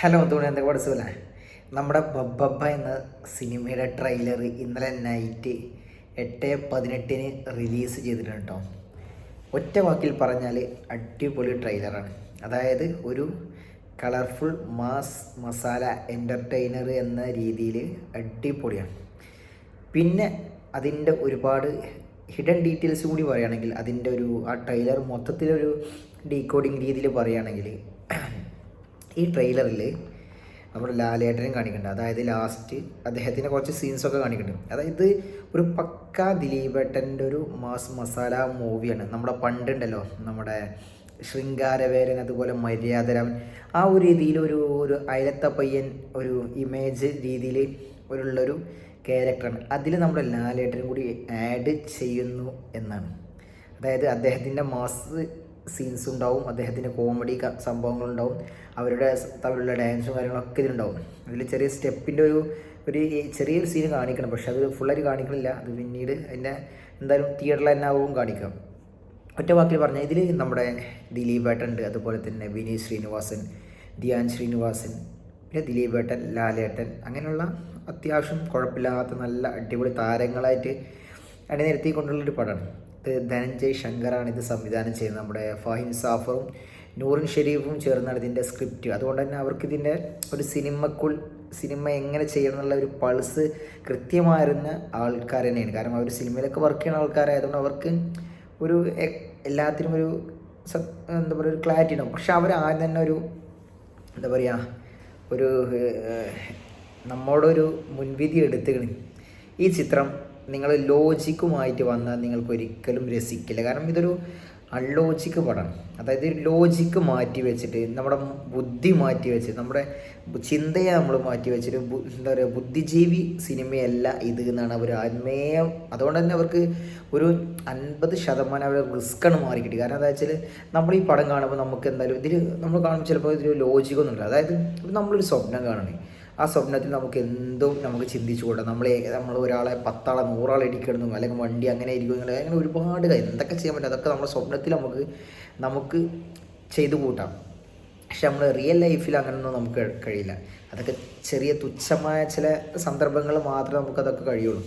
Hello തോണി എന്തൊക്കെ പഠിച്ചല്ലേ നമ്മുടെ ബബ്ബബ്ബ എന്ന സിനിമയുടെ ട്രെയിലർ ഇന്നലെ നൈറ്റ് എട്ട് പതിനെട്ടിന് റിലീസ് ചെയ്തിട്ടുണ്ട് കേട്ടോ ഒറ്റ വാക്കിൽ പറഞ്ഞാൽ അടിപൊളി ട്രെയിലറാണ്. അതായത് ഒരു കളർഫുൾ മാസ് മസാല എന്റർടൈനർ എന്ന രീതിയിൽ അടിപൊളിയാണ്. പിന്നെ അതിന്റെ ഒരുപാട് ഹിഡൻ ഡീറ്റെയിൽസ് കൂടി പറയുകയാണെങ്കിൽ അതിന്റെ ഒരു ആ ട്രെയിലർ മൊത്തത്തിലൊരു ഡീകോഡിങ് രീതിയിൽ പറയുകയാണെങ്കിൽ ഈ ട്രെയിലറിൽ നമ്മുടെ ലാലേട്ടനും കാണിക്കുന്നുണ്ട് അതായത് ലാസ്റ്റ് അദ്ദേഹത്തിന്റെ കുറച്ച് സീൻസൊക്കെ കാണിക്കുന്നുണ്ട് അതായത് ഒരു പക്ക ദിലീപേട്ടന്റെ ഒരു മാസ് മസാല മൂവിയാണ്. നമ്മുടെ പണ്ടുണ്ടല്ലോ നമ്മുടെ ശൃംഗാരവേരൻ അതുപോലെ മര്യാദരാമൻ ആ ഒരു രീതിയിൽ ഒരു ഒരു അയലത്ത പയ്യൻ ഒരു ഇമേജ് രീതിയിൽ ഒരുള്ളൊരു ക്യാരക്ടറാണ് അതിൽ നമ്മുടെ ലാലേട്ടനും കൂടി ആഡ് ചെയ്യുന്നു എന്നാണ്. അതായത് അദ്ദേഹത്തിന്റെ മാസ് സീൻസ് ഉണ്ടാവും അദ്ദേഹത്തിന്റെ കോമഡി സംഭവങ്ങളുണ്ടാവും അവരുടെ തമ്മിലുള്ള ഡാൻസും കാര്യങ്ങളൊക്കെ ഇതിലുണ്ടാവും. അതിൽ ചെറിയ സ്റ്റെപ്പിന്റെ ഒരു ഒരു ചെറിയൊരു സീൻ കാണിക്കണം പക്ഷെ അത് ഫുള്ളായിട്ട് കാണിക്കണില്ല. അത് പിന്നീട് അതിന്റെ എന്തായാലും തിയേറ്ററിൽ തന്നെ ആവും കാണിക്കാം. ഒറ്റ വാക്കിൽ പറഞ്ഞാൽ ഇതിൽ നമ്മുടെ ദിലീപ് ഏട്ടൻ ഉണ്ട് അതുപോലെ തന്നെ വിനീത് ശ്രീനിവാസൻ ധ്യാൻ ശ്രീനിവാസൻ പിന്നെ ദിലീപ് ഏട്ടൻ ലാലേട്ടൻ അങ്ങനെയുള്ള അത്യാവശ്യം കുഴപ്പമില്ലാത്ത നല്ല അടിപൊളി താരങ്ങളായിട്ട് അണിനിരത്തിക്കൊണ്ടുള്ളൊരു പടമാണ്. ധനഞ്ജയ് ശങ്കറാണ് ഇത് സംവിധാനം ചെയ്യുന്നത്. നമ്മുടെ ഫാഹിൻ സാഫറും നൂറിൻ ഷെരീഫും ചേർന്നാണ് ഇതിന്റെ സ്ക്രിപ്റ്റ്. അതുകൊണ്ട് തന്നെ അവർക്ക് ഇതിന്റെ ഒരു സിനിമക്കുൾ സിനിമ എങ്ങനെ ചെയ്യണം എന്നുള്ള ഒരു പൾസ് കൃത്യമായിരുന്ന ആൾക്കാർ തന്നെയാണ്. കാരണം അവർ സിനിമയിലൊക്കെ വർക്ക് ചെയ്യുന്ന ആൾക്കാരായതുകൊണ്ട് അവർക്ക് ഒരു എല്ലാത്തിനും ഒരു എന്താ പറയുക ഒരു ക്ലാരിറ്റി ഉണ്ടാവും. പക്ഷെ അവർ ആദ്യം തന്നെ ഒരു എന്താ പറയുക ഒരു നമ്മളോടൊരു മുൻവിധി എടുത്തുകണ് ഈ ചിത്രം നിങ്ങൾ ലോജിക്കുമായിട്ട് വന്നാൽ നിങ്ങൾക്ക് ഒരിക്കലും രസിക്കില്ല. കാരണം ഇതൊരു അൺലോജിക്ക് പടമാണ്. അതായത് ലോജിക്ക് മാറ്റി വെച്ചിട്ട് നമ്മുടെ ബുദ്ധി മാറ്റി വെച്ച് നമ്മുടെ ചിന്തയെ നമ്മൾ മാറ്റി വെച്ചിട്ട് എന്താ പറയുക ബുദ്ധിജീവി സിനിമയല്ല ഇത് എന്നാണ് അവർ ആത്മേയം അതുകൊണ്ട് തന്നെ അവർക്ക് ഒരു അൻപത് ശതമാനം അവരുടെ റിസ്ക്കാണ് മാറി കിട്ടി കാരണം എന്താ വെച്ചാൽ നമ്മൾ ഈ പടം കാണുമ്പോൾ നമുക്ക് എന്തായാലും ഇതിൽ നമ്മൾ കാണുമ്പോൾ ചിലപ്പോൾ ഇതിൽ ലോജിക്കൊന്നുമില്ല അതായത് നമ്മളൊരു സ്വപ്നം കാണണേ ആ സ്വപ്നത്തിൽ നമുക്ക് എന്തും നമുക്ക് ചിന്തിച്ചു കൂടാം. നമ്മൾ നമ്മൾ ഒരാളെ പത്താളെ നൂറാളെ ഇടിക്കണം അല്ലെങ്കിൽ വണ്ടി അങ്ങനെ ഇരിക്കും അങ്ങനെ ഒരുപാട് എന്തൊക്കെ ചെയ്യാൻ പറ്റും അതൊക്കെ നമ്മുടെ സ്വപ്നത്തിൽ നമുക്ക് നമുക്ക് ചെയ്തു കൂട്ടാം. പക്ഷെ നമ്മൾ റിയൽ ലൈഫിൽ അങ്ങനെയൊന്നും നമുക്ക് കഴിയില്ല. അതൊക്കെ ചെറിയ തുച്ഛമായ ചില സന്ദർഭങ്ങൾ മാത്രമേ നമുക്കതൊക്കെ കഴിയുള്ളൂ.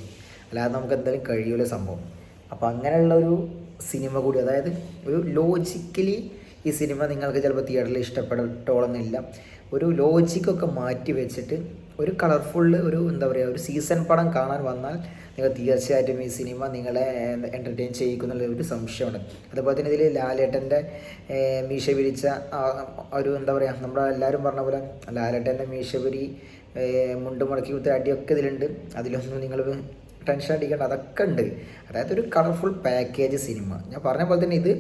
അല്ലാതെ നമുക്ക് എന്തായാലും കഴിയുള്ള സംഭവം. അപ്പോൾ അങ്ങനെയുള്ള ഒരു സിനിമ കൂടി അതായത് ഒരു ലോജിക്കലി ഈ സിനിമ നിങ്ങൾക്ക് ചിലപ്പോൾ തിയേറ്ററിൽ ഇഷ്ടപ്പെടട്ടോളന്നില്ല. ഒരു ലോജിക്കൊക്കെ മാറ്റി വെച്ചിട്ട് ഒരു കളർഫുൾ ഒരു എന്താ പറയുക ഒരു സീസൺ പടം കാണാൻ വന്നാൽ നിങ്ങൾ തീർച്ചയായിട്ടും ഈ സിനിമ നിങ്ങളെ എന്റർടൈൻ ചെയ്യിക്കുന്നുള്ള ഒരു സംശയമാണ്. അതുപോലെ തന്നെ ഇതിൽ ലാലേട്ടന്റെ മീശ പിരിച്ച ഒരു എന്താ പറയുക നമ്മുടെ എല്ലാവരും പറഞ്ഞ പോലെ ലാലേട്ടന്റെ മീശ മുണ്ട് മുടക്കി കുത്തി അടിയൊക്കെ ഇതിലുണ്ട്. അതിലൊന്നും നിങ്ങൾ ടെൻഷൻ അടിക്കേണ്ട അതൊക്കെ ഉണ്ട്. അതായത് ഒരു കളർഫുൾ പാക്കേജ് സിനിമ ഞാൻ പറഞ്ഞ പോലെ തന്നെ ഇത്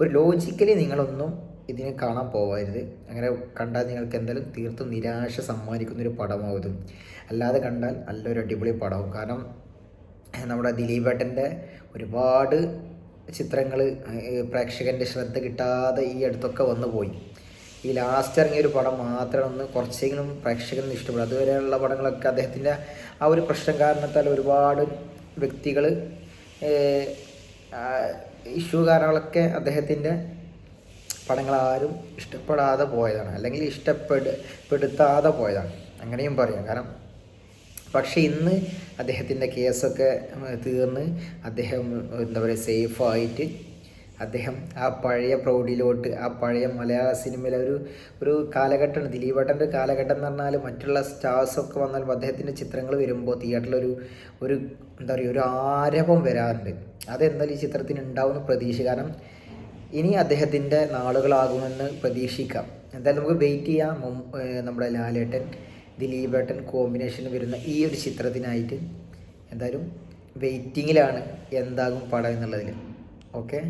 ഒരു ലോജിക്കലി നിങ്ങളൊന്നും ഇതിനെ കാണാൻ പോവാരുത്. അങ്ങനെ കണ്ടാൽ നിങ്ങൾക്ക് എന്തായാലും തീർത്തും നിരാശ സമ്മാനിക്കുന്നൊരു പടമാവും അല്ലാതെ കണ്ടാൽ നല്ലൊരു അടിപൊളി പടമാവും. കാരണം നമ്മുടെ ദിലീപേട്ടന്റെ ഒരുപാട് ചിത്രങ്ങൾ പ്രേക്ഷകന്റെ ശ്രദ്ധ കിട്ടാതെ ഈ അടുത്തൊക്കെ വന്നു പോയി. ഈ ലാസ്റ്റ് ഇറങ്ങിയ ഒരു പടം മാത്രം ഒന്ന് കുറച്ചെങ്കിലും പ്രേക്ഷകന് ഇഷ്ടപ്പെടും അതുവരെയുള്ള പടങ്ങളൊക്കെ അദ്ദേഹത്തിന്റെ ആ ഒരു പ്രശ്നം കാരണത്താൽ ഒരുപാട് വ്യക്തികൾ ഇഷ്യൂ കാരണങ്ങളൊക്കെ അദ്ദേഹത്തിന്റെ പടങ്ങൾ ആരും ഇഷ്ടപ്പെടാതെ പോയതാണ്. അല്ലെങ്കിൽ ഇഷ്ടപ്പെടുത്താതെ പോയതാണ്. അങ്ങനെയും പറയാം. കാരണം പക്ഷേ ഇന്ന് അദ്ദേഹത്തിന്റെ കേസൊക്കെ തീർന്ന് അദ്ദേഹം എന്താ പറയുക സേഫായിട്ട് അദ്ദേഹം ആ പഴയ പ്രൗഢിയിലോട്ട് ആ പഴയ മലയാള സിനിമയിലെ ഒരു ഒരു കാലഘട്ടമാണ്. ദിലീപേട്ടന്റെ കാലഘട്ടം എന്ന് പറഞ്ഞാൽ മറ്റുള്ള സ്റ്റാർസൊക്കെ വന്നാലും അദ്ദേഹത്തിന്റെ ചിത്രങ്ങൾ വരുമ്പോൾ തിയേറ്ററിലൊരു ഒരു എന്താ പറയുക ഒരു ആരവം വരാറുണ്ട്. അതെന്തായാലും ഈ ചിത്രത്തിന് ഉണ്ടാവുന്ന പ്രതീക്ഷ. കാരണം ഇനി അദ്ദേഹത്തിന്റെ നാളുകളാകുമെന്ന് പ്രതീക്ഷിക്കാം. എന്തായാലും നമുക്ക് വെയിറ്റ് ചെയ്യാം. നമ്മുടെ ലാലേട്ടൻ ദിലീപേട്ടൻ കോമ്പിനേഷൻ വരുന്ന ഈ ഒരു ചിത്രത്തിനായിട്ട്. എന്തായാലും വെയിറ്റിങ്ങിലാണ് എന്താകും പടം എന്നുള്ളതിൽ ഓക്കെ